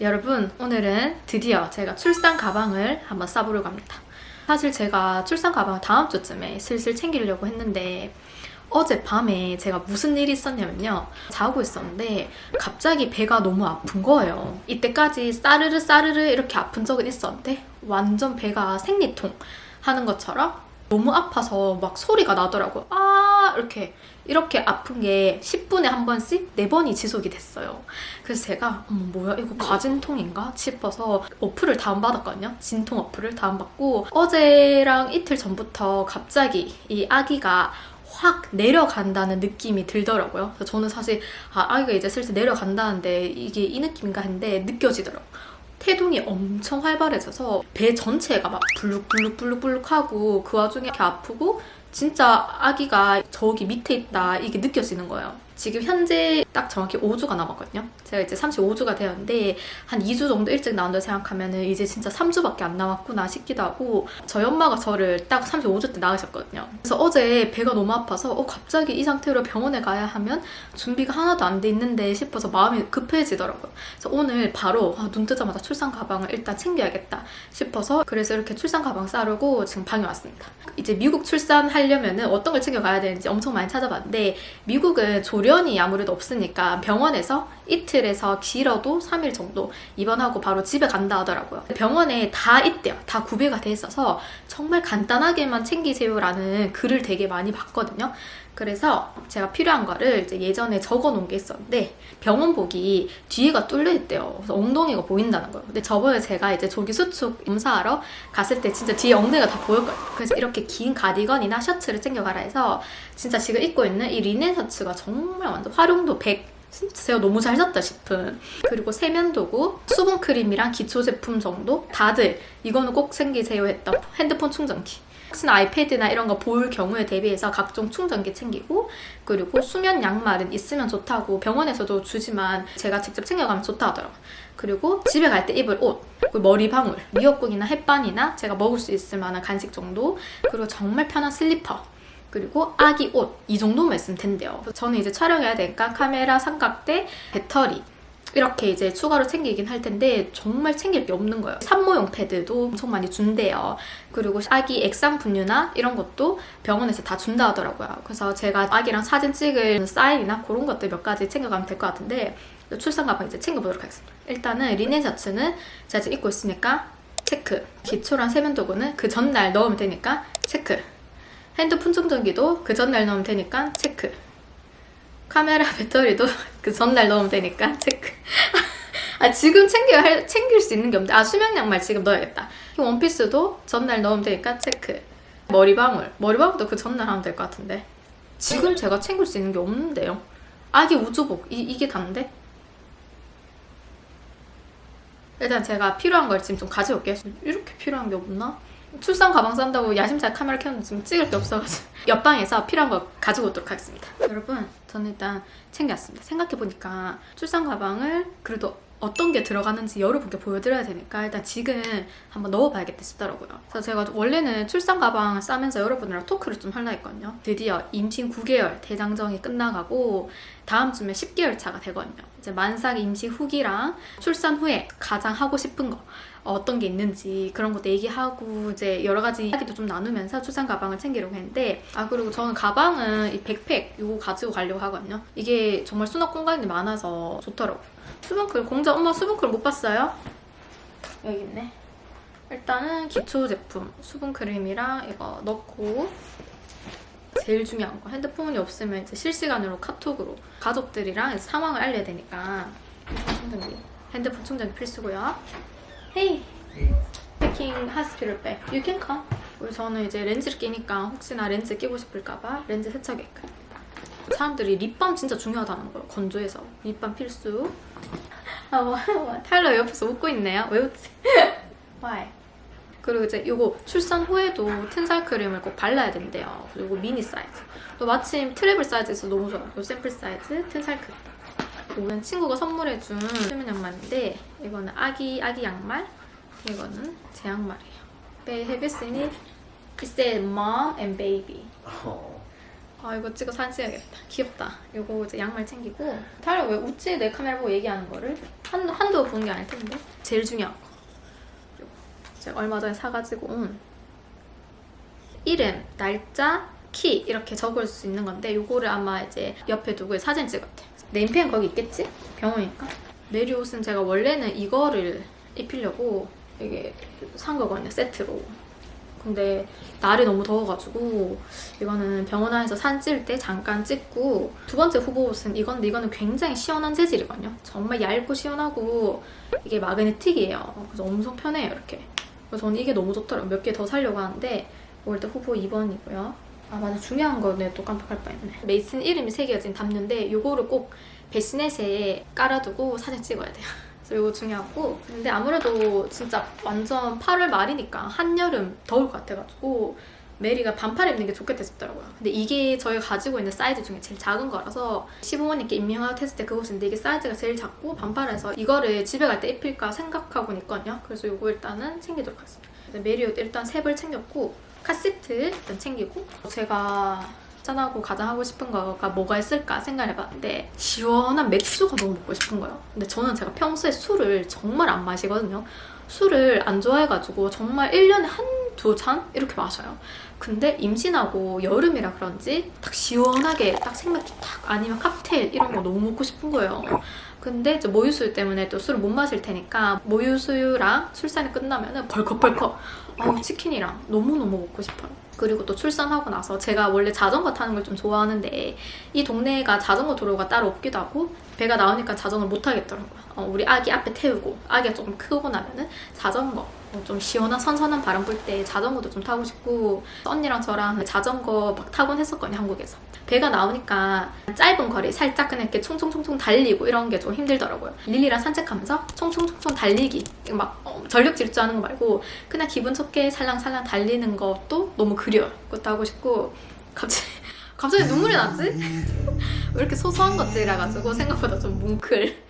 여러분, 오늘은 드디어 제가 출산 가방을 한번 싸보려고 합니다. 사실 제가 출산 가방을 다음 주쯤에 슬슬 챙기려고 했는데 어젯밤에 제가 무슨 일이 있었냐면요. 자고 있었는데 갑자기 배가 너무 아픈 거예요. 이때까지 싸르르 싸르르 이렇게 아픈 적은 있었는데 완전 배가 생리통 하는 것처럼 너무 아파서 막 소리가 나더라고요. 아 이렇게 이렇게 아픈 게 10분에 한 번씩 네 번이 지속이 됐어요. 그래서 제가 어머 뭐야 이거 과진통인가 싶어서 어플을 다운받았거든요. 진통 어플을 다운받고 어제랑 이틀 전부터 갑자기 이 아기가 확 내려간다는 느낌이 들더라고요. 그래서 저는 사실 아, 아기가 이제 슬슬 내려간다는데 이게 이 느낌인가 했는데 느껴지더라고요. 태동이 엄청 활발해져서 배 전체가 막 불룩불룩불룩불룩하고 그 와중에 이렇게 아프고 진짜 아기가 저기 밑에 있다 이게 느껴지는 거예요. 지금 현재 딱 정확히 5주가 남았거든요. 제가 이제 35주가 되었는데 한 2주 정도 일찍 나온다 생각하면 은 이제 진짜 3주밖에 안 남았구나 싶기도 하고 저희 엄마가 저를 딱 35주 때 낳으셨거든요. 그래서 어제 배가 너무 아파서 어 갑자기 이 상태로 병원에 가야 하면 준비가 하나도 안 돼 있는데 싶어서 마음이 급해지더라고요. 그래서 오늘 바로 아, 눈 뜨자마자 출산 가방을 일단 챙겨야겠다 싶어서 그래서 이렇게 출산 가방 싸르고 지금 방에 왔습니다. 이제 미국 출산하려면 은 어떤 걸 챙겨가야 되는지 엄청 많이 찾아봤는데 미국은 조 련이 아무래도 없으니까 병원에서 이틀에서 길어도 3일 정도 입원하고 바로 집에 간다 하더라고요. 병원에 다 있대요. 다 구비가 돼 있어서 정말 간단하게만 챙기세요라는 글을 되게 많이 봤거든요. 그래서 제가 필요한 거를 이제 예전에 적어 놓은 게 있었는데 병원복이 뒤에가 뚫려 있대요. 그래서 엉덩이가 보인다는 거예요. 근데 저번에 제가 이제 조기 수축 검사하러 갔을 때 진짜 뒤에 엉덩이가 다 보였거든요. 그래서 이렇게 긴 가디건이나 셔츠를 챙겨가라 해서 진짜 지금 입고 있는 이 리넨 셔츠가 정말 완전 활용도 100 진짜 제가 너무 잘 샀다 싶은 그리고 세면도구, 수분 크림이랑 기초 제품 정도 다들 이거는 꼭 챙기세요 했던 핸드폰 충전기 혹시나 아이패드나 이런 거 볼 경우에 대비해서 각종 충전기 챙기고 그리고 수면 양말은 있으면 좋다고 병원에서도 주지만 제가 직접 챙겨가면 좋다 하더라고요. 그리고 집에 갈 때 입을 옷, 그리고 머리 방울, 미역국이나 햇반이나 제가 먹을 수 있을 만한 간식 정도 그리고 정말 편한 슬리퍼 그리고 아기 옷 이 정도만 있으면 된대요. 저는 이제 촬영해야 되니까 카메라, 삼각대, 배터리 이렇게 이제 추가로 챙기긴 할 텐데 정말 챙길 게 없는 거예요. 산모용 패드도 엄청 많이 준대요. 그리고 아기 액상 분유나 이런 것도 병원에서 다 준다 하더라고요. 그래서 제가 아기랑 사진 찍을 사인이나 그런 것들 몇 가지 챙겨가면 될 것 같은데 출산 가방 이제 챙겨보도록 하겠습니다. 일단은 리넨 셔츠는 제가 지금 입고 있으니까 체크. 기초랑 세면도구는 그 전날 넣으면 되니까 체크. 핸드폰 충전기도 그 전날 넣으면 되니까 체크. 카메라 배터리도 그 전날 넣으면 되니까 체크. 아 지금 챙겨 할, 챙길 수 있는 게 없는데 아 수면 양말 지금 넣어야겠다. 이 원피스도 전날 넣으면 되니까 체크. 머리방울 머리방울도 그 전날 하면 될 것 같은데 지금 제가 챙길 수 있는 게 없는데요. 아기 우주복 이, 이게 단데? 일단 제가 필요한 걸 지금 좀 가져올게요. 이렇게 필요한 게 없나? 출산 가방 산다고 야심차게 카메라 켰는데 지금 찍을 게 없어가지고 옆방에서 필요한 거 가지고 오도록 하겠습니다. 여러분 저는 일단 챙겨왔습니다. 생각해보니까 출산 가방을 그래도 어떤 게 들어가는지 여러분께 보여드려야 되니까 일단 지금 한번 넣어봐야겠다 싶더라고요. 그래서 제가 원래는 출산 가방을 싸면서 여러분이랑 토크를 좀 하려 했거든요. 드디어 임신 9개월 대장정이 끝나가고 다음 주면 10개월 차가 되거든요. 이제 만삭 임시 후기랑 출산 후에 가장 하고 싶은 거 어떤 게 있는지 그런 것도 얘기하고 이제 여러 가지 이야기도 좀 나누면서 출산 가방을 챙기려고 했는데 아 그리고 저는 가방은 이 백팩 이거 가지고 가려고 하거든요. 이게 정말 수납 공간이 많아서 좋더라고요. 수분크림 공자 엄마 수분크림 못 봤어요? 여기 있네. 일단은 기초 제품 수분크림이랑 이거 넣고 제일 중요한 거 핸드폰이 없으면 이제 실시간으로 카톡으로 가족들이랑 상황을 알려야 되니까 핸드폰 충전기 핸드폰 충전기 필수고요. Hey, taking hospital bag. You can come. 그리고 저는 이제 렌즈를 끼니까 혹시나 렌즈 끼고 싶을까봐 렌즈 세척했고 사람들이 립밤 진짜 중요하다는 거예요. 건조해서 립밤 필수. 아, 뭐, 뭐, 타일러 옆에서 웃고 있네요. 왜 웃지? Why? 그리고 이제 이거 출산 후에도 튼살 크림을 꼭 발라야 된대요. 그리고 미니 사이즈. 또 마침 트래블 사이즈에서 너무 좋아요. 이 샘플 사이즈 튼살 크림. 이거는 친구가 선물해준 수면 양말인데 이거는 아기 아기 양말. 이거는 제 양말이에요. They have seen it? It said mom and baby. 어, 아 이거 찍어 사진 찍어야겠다. 귀엽다. 이거 이제 양말 챙기고. 타일러 왜 웃지? 내 카메라 보고 얘기하는 거를 한 한두 번 보는 게 아닐 텐데. 제일 중요한 거. 제가 얼마 전에 사가지고 온 이름, 날짜, 키 이렇게 적을 수 있는 건데 요거를 아마 이제 옆에 두고 사진 찍었대. 네임펜 거기 있겠지? 병원이니까. 메리 옷은 제가 원래는 이거를 입히려고 이게 산 거거든요 세트로. 근데 날이 너무 더워가지고 이거는 병원 안에서 사진 찍을 때 잠깐 찍고 두 번째 후보 옷은 이건데 이거는 굉장히 시원한 재질이거든요. 정말 얇고 시원하고 이게 마그네틱이에요. 그래서 엄청 편해요 이렇게. 저는 이게 너무 좋더라고요. 몇 개더 사려고 하는데 때 후보 2번이고요. 아 맞아 중요한 거네 또 깜빡할 뻔했네. 메이슨 이름이 새겨진 담요인데 이거를 꼭 베시넷에 깔아두고 사진 찍어야 돼요. 그래서 이거 중요하고 근데 아무래도 진짜 완전 8월 말이니까 한여름 더울 것 같아가지고 메리가 반팔 입는 게 좋겠다 싶더라고요. 근데 이게 저희가 가지고 있는 사이즈 중에 제일 작은 거라서 시부모님께 임명하고 했을 때 그곳인데 이게 사이즈가 제일 작고 반팔해서 이거를 집에 갈 때 입힐까 생각하고 있거든요. 그래서 이거 일단은 챙기도록 하겠습니다. 메리 옷 일단 세벌 챙겼고 카시트 일단 챙기고 제가 짠하고 가장 하고 싶은 거가 뭐가 있을까 생각을 해봤는데 시원한 맥주가 너무 먹고 싶은 거예요. 근데 저는 제가 평소에 술을 정말 안 마시거든요. 술을 안 좋아해가지고 정말 1년에 한 두 잔 이렇게 마셔요. 근데 임신하고 여름이라 그런지 딱 시원하게 딱 생맥주 딱 아니면 칵테일 이런 거 너무 먹고 싶은 거예요. 근데 이제 모유수유 때문에 또 술을 못 마실 테니까 모유수유랑 출산이 끝나면은 벌컥벌컥 아우 치킨이랑 너무너무 먹고 싶어요. 그리고 또 출산하고 나서 제가 원래 자전거 타는 걸 좀 좋아하는데 이 동네가 자전거 도로가 따로 없기도 하고 배가 나오니까 자전거를 못 타겠더라고요. 어, 우리 아기 앞에 태우고 아기가 조금 크고 나면은 자전거 어, 좀 시원한 선선한 바람 불 때 자전거도 좀 타고 싶고 언니랑 저랑 자전거 막 타곤 했었거든요 한국에서. 배가 나오니까 짧은 거리 살짝 그냥 이렇게 총총총총 달리고 이런 게 좀 힘들더라고요. 릴리랑 산책하면서 총총총총 달리기 막 어, 전력 질주하는 거 말고 그냥 기분 좋게 살랑살랑 달리는 것도 너무 그리워요. 그것도 하고 싶고 갑자기 갑자기 눈물이 나지? 왜 이렇게 소소한 것들이라 가지고 생각보다 좀 뭉클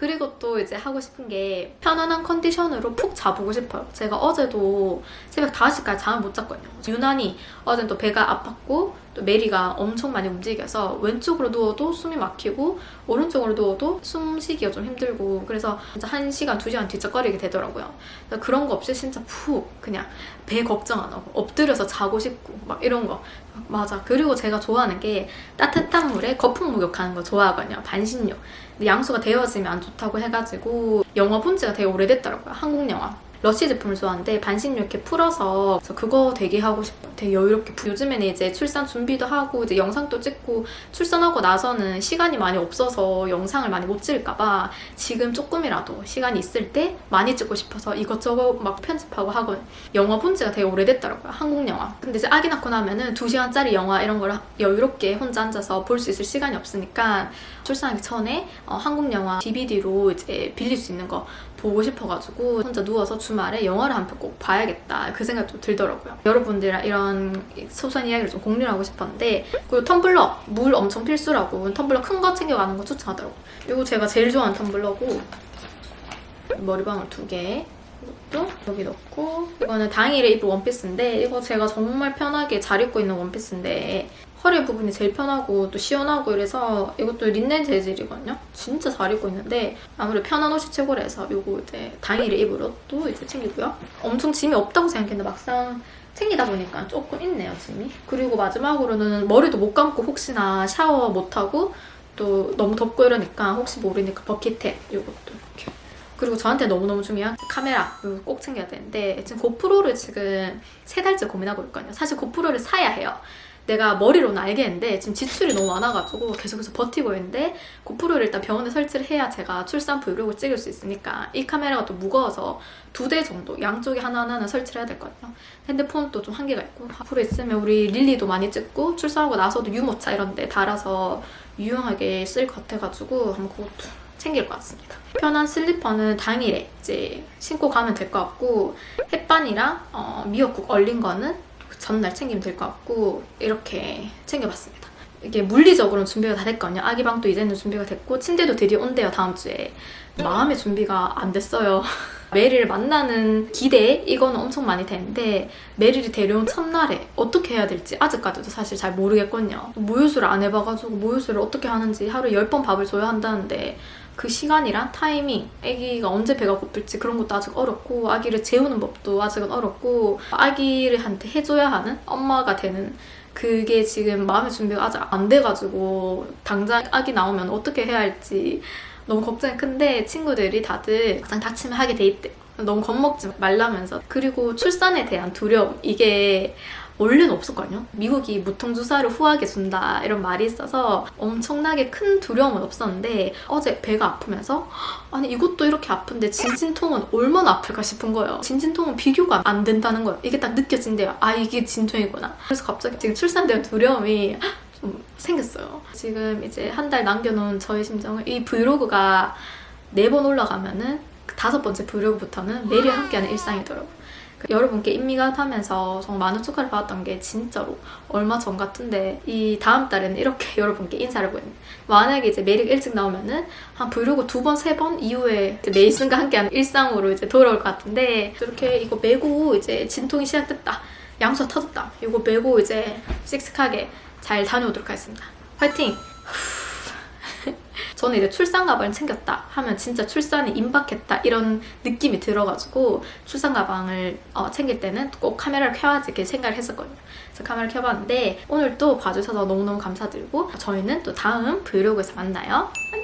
그리고 또 이제 하고 싶은 게 편안한 컨디션으로 푹 자보고 싶어요. 제가 어제도 새벽 5시까지 잠을 못 잤거든요. 유난히 어제는 또 배가 아팠고 또 메리가 엄청 많이 움직여서 왼쪽으로 누워도 숨이 막히고 오른쪽으로 누워도 숨 쉬기가 좀 힘들고 그래서 진짜 1시간, 2시간 뒤척거리게 되더라고요. 그런 거 없이 진짜 푹 그냥 배 걱정 안 하고 엎드려서 자고 싶고 막 이런 거 맞아. 그리고 제가 좋아하는 게 따뜻한 물에 거품 목욕하는 거 좋아하거든요. 반신욕. 양수가 데워지면 안 좋다고 해가지고 영화 본 지가 되게 오래됐더라고요. 한국 영화. 러쉬 제품을 좋아하는데 반신욕 이렇게 풀어서 그래서 그거 되게 하고 싶어요. 되게 여유롭게. 푸- 요즘에는 이제 출산 준비도 하고 이제 영상도 찍고 출산하고 나서는 시간이 많이 없어서 영상을 많이 못 찍을까봐 지금 조금이라도 시간이 있을 때 많이 찍고 싶어서 이것저것 막 편집하고 하거든요. 영화 본 지가 되게 오래됐더라고요. 한국 영화. 근데 이제 아기 낳고 나면은 2시간짜리 영화 이런 걸 여유롭게 혼자 앉아서 볼 수 있을 시간이 없으니까 출산하기 전에 어, 한국 영화 DVD로 이제 빌릴 수 있는 거 보고 싶어가지고 혼자 누워서 주말에 영화를 한 편 꼭 봐야겠다 그 생각 좀 들더라고요. 여러분들이랑 이런 소소한 이야기를 좀 공유를 하고 싶었는데 그리고 텀블러 물 엄청 필수라고 텀블러 큰 거 챙겨가는 거 추천하더라고요. 이거 제가 제일 좋아하는 텀블러고 머리방울 두 개. 이것도 여기 넣고 이거는 당일에 입을 원피스인데 이거 제가 정말 편하게 잘 입고 있는 원피스인데 허리 부분이 제일 편하고 또 시원하고 이래서 이것도 린넨 재질이거든요. 진짜 잘 입고 있는데 아무래도 편한 옷이 최고라 해서 이거 이제 당일에 입을 옷도 이제 챙기고요. 엄청 짐이 없다고 생각했는데 막상 챙기다 보니까 조금 있네요, 짐이. 그리고 마지막으로는 머리도 못 감고 혹시나 샤워 못하고 또 너무 덥고 이러니까 혹시 모르니까 버킷탭 이것도 이렇게 그리고 저한테 너무너무 중요한 카메라 꼭 챙겨야 되는데 지금 고프로를 지금 세 달째 고민하고 있거든요. 사실 고프로를 사야 해요. 내가 머리로는 알겠는데 지금 지출이 너무 많아가지고 계속해서 버티고 있는데 고프로를 일단 병원에 설치를 해야 제가 출산 브이로그 찍을 수 있으니까 이 카메라가 또 무거워서 두 대 정도 양쪽에 하나하나는 설치를 해야 될거든요. 핸드폰도 좀 한계가 있고 앞으로 있으면 우리 릴리도 많이 찍고 출산하고 나서도 유모차 이런 데 달아서 유용하게 쓸 것 같아가지고 한번 그것도 챙길 것 같습니다. 편한 슬리퍼는 당일에 이제 신고 가면 될 것 같고 햇반이랑 어, 미역국 얼린 거는 그 전날 챙기면 될 것 같고 이렇게 챙겨봤습니다. 이게 물리적으로는 준비가 다 됐거든요. 아기 방도 이제는 준비가 됐고 침대도 드디어 온대요 다음 주에. 마음의 준비가 안 됐어요. 메리를 만나는 기대 이거는 엄청 많이 되는데 메리를 데려온 첫날에 어떻게 해야 될지 아직까지도 사실 잘 모르겠거든요. 모유수를 안 해봐가지고 모유수를 어떻게 하는지 하루에 10번 밥을 줘야 한다는데 그 시간이랑 타이밍, 아기가 언제 배가 고플지 그런 것도 아직 어렵고 아기를 재우는 법도 아직은 어렵고 아기를 한테 해줘야 하는 엄마가 되는 그게 지금 마음의 준비가 아직 안 돼가지고 당장 아기 나오면 어떻게 해야 할지 너무 걱정이 큰데 친구들이 다들 막상 다치면 하게 돼 있대. 너무 겁먹지 말라면서 그리고 출산에 대한 두려움 이게 원래는 없었거든요. 미국이 무통주사를 후하게 준다 이런 말이 있어서 엄청나게 큰 두려움은 없었는데 어제 배가 아프면서 아니 이것도 이렇게 아픈데 진진통은 얼마나 아플까 싶은 거예요. 진진통은 비교가 안 된다는 거예요. 이게 딱 느껴진대요. 아 이게 진통이구나. 그래서 갑자기 지금 대한 두려움이 좀 생겼어요. 지금 이제 한 달 남겨놓은 저의 심정을 이 브이로그가 네 번 올라가면은 그 다섯 번째 브이로그부터는 매일 함께하는 일상이더라고요. 그 여러분께 인미가 하면서 정말 많은 축하를 받았던 게 진짜로 얼마 전 같은데 이 다음 달에는 이렇게 여러분께 인사를 보냈는데 만약에 이제 매일 일찍 나오면은 한 브이로그 두 번, 세 번 이후에 메이슨과 함께하는 일상으로 이제 돌아올 것 같은데 이렇게 이거 메고 이제 진통이 시작됐다. 양수 터졌다. 이거 메고 이제 씩씩하게 잘 다녀오도록 하겠습니다. 화이팅! 저는 이제 출산 가방을 챙겼다 하면 진짜 출산이 임박했다 이런 느낌이 들어가지고 출산 가방을 어, 챙길 때는 꼭 카메라를 켜야지 이렇게 생각을 했었거든요. 그래서 카메라를 켜봤는데 오늘 또 봐주셔서 너무너무 감사드리고 저희는 또 다음 브이로그에서 만나요. 안녕!